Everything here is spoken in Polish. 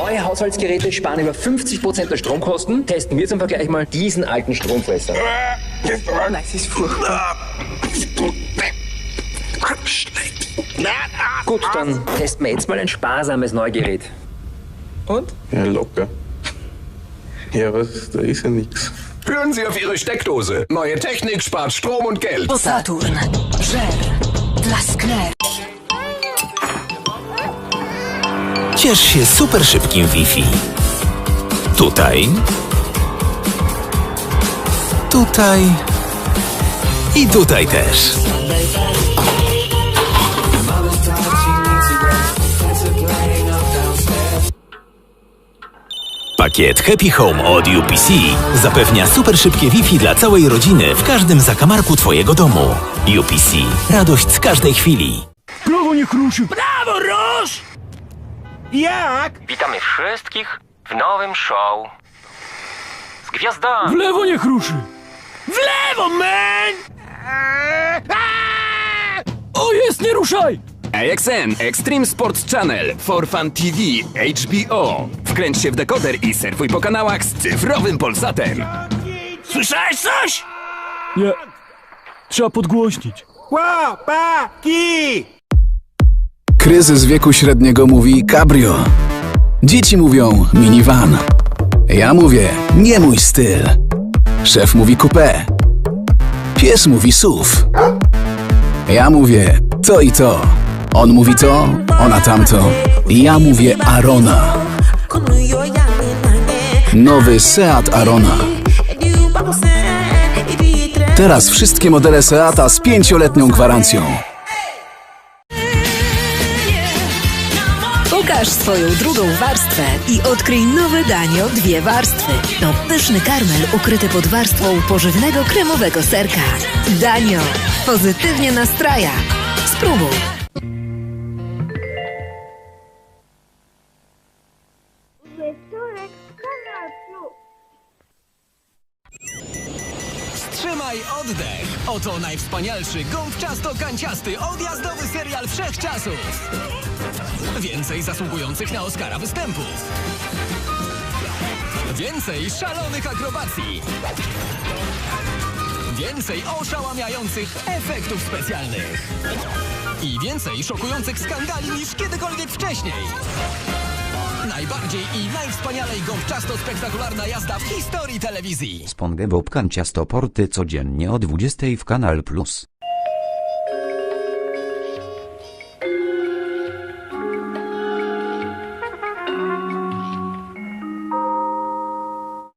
Haushaltsgeräte sparen über 50% der Stromkosten. Testen wir zum Vergleich mal diesen alten Stromfresser. Nein, es ist furchtbar. Gut, dann testen wir jetzt mal ein sparsames Neugerät. Und? Ja, locker. Ja, was, da ist ja nix. Hören Sie auf Ihre Steckdose. Neue Technik spart Strom und Geld. Saturn. Żer. Ciesz się super szybkim Wi-Fi. Tutaj. Tutaj. I tutaj też. Pakiet Happy Home od UPC zapewnia super szybkie Wi-Fi dla całej rodziny w każdym zakamarku Twojego domu. UPC. Radość z każdej chwili. Prawo niech ruszy! Prawo rusz! Jak? Witamy wszystkich w nowym show z gwiazdami. W lewo niech ruszy! W lewo, man! O, jest, nie ruszaj! AXN Extreme Sports Channel, For Fun TV, HBO. Wkręć się w dekoder i surfuj po kanałach z cyfrowym Polsatem. Słyszałeś coś? Nie. Trzeba podgłośnić. Łopaki! Kryzys wieku średniego mówi cabrio. Dzieci mówią minivan. Ja mówię nie mój styl. Szef mówi coupé. Pies mówi SUV. Ja mówię to i to. On mówi to, ona tamto. Ja mówię Arona. Nowy Seat Arona. Teraz wszystkie modele Seata z pięcioletnią gwarancją. Pokaż swoją drugą warstwę i odkryj nowe danie o dwie warstwy. To pyszny karmel ukryty pod warstwą pożywnego kremowego serka. Danio. Pozytywnie nastraja. Spróbuj. Wstrzymaj oddech! Oto najwspanialszy, gąbczasto kanciasty, odjazdowy serial wszechczasów! Więcej zasługujących na Oscara występów! Więcej szalonych akrobacji! Więcej oszałamiających efektów specjalnych! I więcej szokujących skandali niż kiedykolwiek wcześniej! Najbardziej i najwspanialej gąbczasto-spektakularna jazda w historii telewizji! SpongeBob Kanciasto Porty codziennie o 20 w Kanal Plus.